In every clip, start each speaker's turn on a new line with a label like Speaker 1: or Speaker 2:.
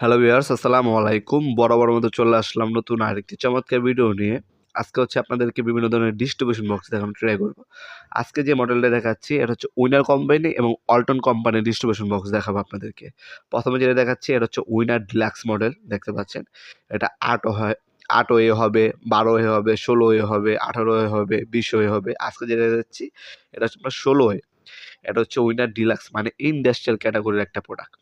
Speaker 1: Hello viewers আসসালামু আলাইকুম। বরাবর মতো চলে আসলাম নতুন আরেকটি চমৎকার ভিডিও নিয়ে। আজকে হচ্ছে আপনাদেরকে বিভিন্ন ধরনের ডিস্ট্রিবিউশন বক্স দেখানো ট্রাই করব। আজকে যে মডেলটা দেখাচ্ছি, এটা হচ্ছে উইনার কোম্পানি এবং অল্টন কোম্পানির ডিস্ট্রিবিউশন বক্স দেখাবো আপনাদেরকে। প্রথমে যেটা দেখাচ্ছি, এটা হচ্ছে উইনার ডিলাক্স মডেল দেখতে পাচ্ছেন? এটা আটও হয়, আট ওয়ে হবে, বারো ওয়ে হবে, ষোলো ওয়ে হবে, আঠারো ওয়ে হবে, বিশ ওয়ে হবে। আজকে যেটা দেখাচ্ছি, এটা হচ্ছে আপনার ষোলো ওয়ে এটা হচ্ছে উইনার ডিলাক্স মানে ইন্ডাস্ট্রিয়াল ক্যাটাগরির একটা প্রোডাক্ট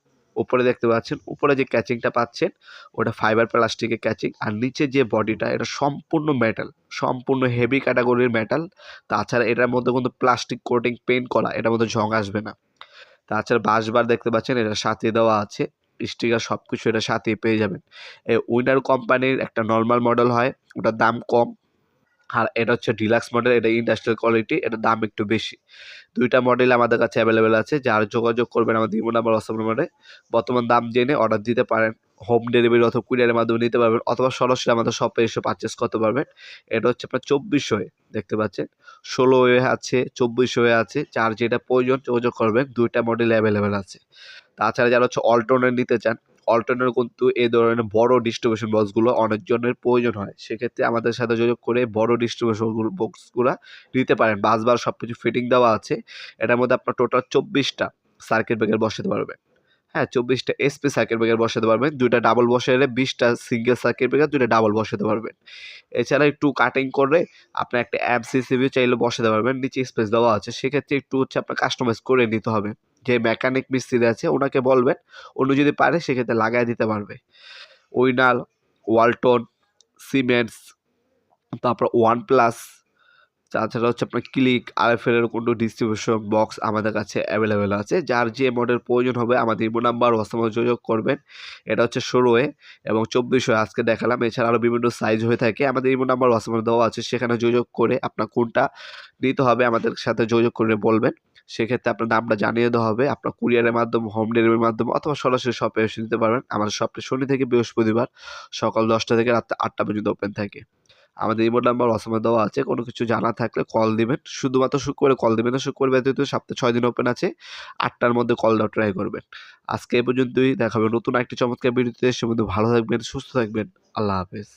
Speaker 1: উপরে দেখতে পাচ্ছেন, উপরে যে ক্যাচিংটা পাচ্ছেন, ওটা ফাইবার প্লাস্টিকের ক্যাচিং আর নিচে যে বডিটা এটা সম্পূর্ণ মেটাল সম্পূর্ণ হেভি ক্যাটাগরির মেটাল তাছাড়া এটার মধ্যে কিন্তু প্লাস্টিক কোটিং পেন্ট করা, এটার মধ্যে ঝং আসবে না। তাছাড়া বাসবার দেখতে পাচ্ছেন, এটা সাথে দেওয়া আছে স্টিকার সব কিছু এটা সাথে পেয়ে যাবেন। এই উইনার কোম্পানির একটা নর্মাল মডেল হয়, ওটার দাম কম আর এটা হচ্ছে ডিলাক্স মডেল এটা ইন্ডাস্ট্রিয়াল কোয়ালিটি এটার দাম একটু বেশি। দুইটা মডেল আমাদের কাছে অ্যাভেলেবেল আছে, যার যোগাযোগ করবেন আমাদের ইমো নাম্বার হোয়াটসঅ্যাপ নাম্বারে। বর্তমান দাম জেনে অর্ডার দিতে পারেন। হোম ডেলিভারি অথবা কুরিয়ারের মাধ্যমে নিতে পারবেন, অথবা সরাসরি আমাদের শপে এসে পারচেস করতে পারবেন। এটা হচ্ছে আপনার চব্বিশ হয়ে, দেখতে পাচ্ছেন? ষোলো হয়ে আছে, চব্বিশ হয়ে আছে, যার যেটা প্রয়োজন যোগাযোগ করবেন, দুইটা মডেল অ্যাভেলেবেল আছে। তাছাড়া যারা হচ্ছে অল্টারনেট নিতে চান অল্টারনেট কিন্তু এই ধরনের বড় ডিস্ট্রিবিউশন বক্সগুলো অনেকজনের প্রয়োজন হয়। সেক্ষেত্রে আমাদের সাথে যোগাযোগ করে বড় ডিস্ট্রিবিউশন বক্সগুলো নিতে পারেন। বাসবার সব কিছু ফিটিং দেওয়া আছে। এটার মধ্যে আপনার টোটাল চব্বিশটা সার্কিট ব্রেকার বসাতে পারবেন। হ্যাঁ চব্বিশটা এসপি সার্কিট ব্রেকার বসাতে পারবেন। দুইটা ডাবল বসালে বিশটা সিঙ্গেল সার্কিট ব্রেকার দুইটা ডাবল বসাতে পারবেন। এছাড়া একটু কাটিং করে আপনার একটা অ্যাপ সিসিবি চাইলে বসাতে পারবেন। নিচে স্পেস দেওয়া আছে। সেক্ষেত্রে একটু হচ্ছে আপনার কাস্টমাইজ করে নিতে হবে। যে মেকানিক মিস্ত্রি আছে, ওনাকে বলবেন অন্য যদি পারে সেক্ষেত্রে লাগাই দিতে পারবে। উইনাল, ওয়ালটন, সিমেন্টস, তারপর ওয়ান প্লাস তাছাড়া হচ্ছে আপনার ক্লিক, আরএফএল এর কোনো ডিস্ট্রিবিউশন বক্স আমাদের কাছে অ্যাভেলেবেল আছে। যার যে মডেল প্রয়োজন হবে, আমাদের ইমো নাম্বার হোয়াটসঅ্যাপে যোগাযোগ করবেন। এটা হচ্ছে ষোলোয়ে এবং চব্বিশে আজকে দেখালাম। এছাড়া আরও বিভিন্ন সাইজ হয়ে থাকে। আমাদের ইমো নাম্বার হোয়াটসঅ্যাপে দেওয়া আছে। সেখানে যোগাযোগ করে আপনার কোনটা নিতে হবে আমাদের সাথে যোগাযোগ করে বলবেন। সেক্ষেত্রে আপনার নামটা জানিয়ে দেওয়া হবে। আপনার কুরিয়ারের মাধ্যমে, হোম ডেলিভারির মাধ্যমে অথবা সরাসরি শপে এসে নিতে পারবেন। আমাদের শপটা শনি থেকে বৃহস্পতিবার সকাল দশটা থেকে রাত আটটা পর্যন্ত ওপেন থাকে। আমাদের ইমো নাম্বার অসময় দেওয়া আছে। কোনো কিছু জানা থাকলে কল দিবেন। শুধুমাত্র শুক্রবারে কল দিবেন না শুক্রবার ব্যতীত সপ্তাহে ছয় দিন ওপেন আছে। আটটার মধ্যে কল দেওয়া ট্রাই করবেন। আজকে এ পর্যন্তই। দেখাবেন নতুন একটি চমৎকার ভিডিওতে সে ভালো থাকবেন, সুস্থ থাকবেন। আল্লাহ হাফেজ।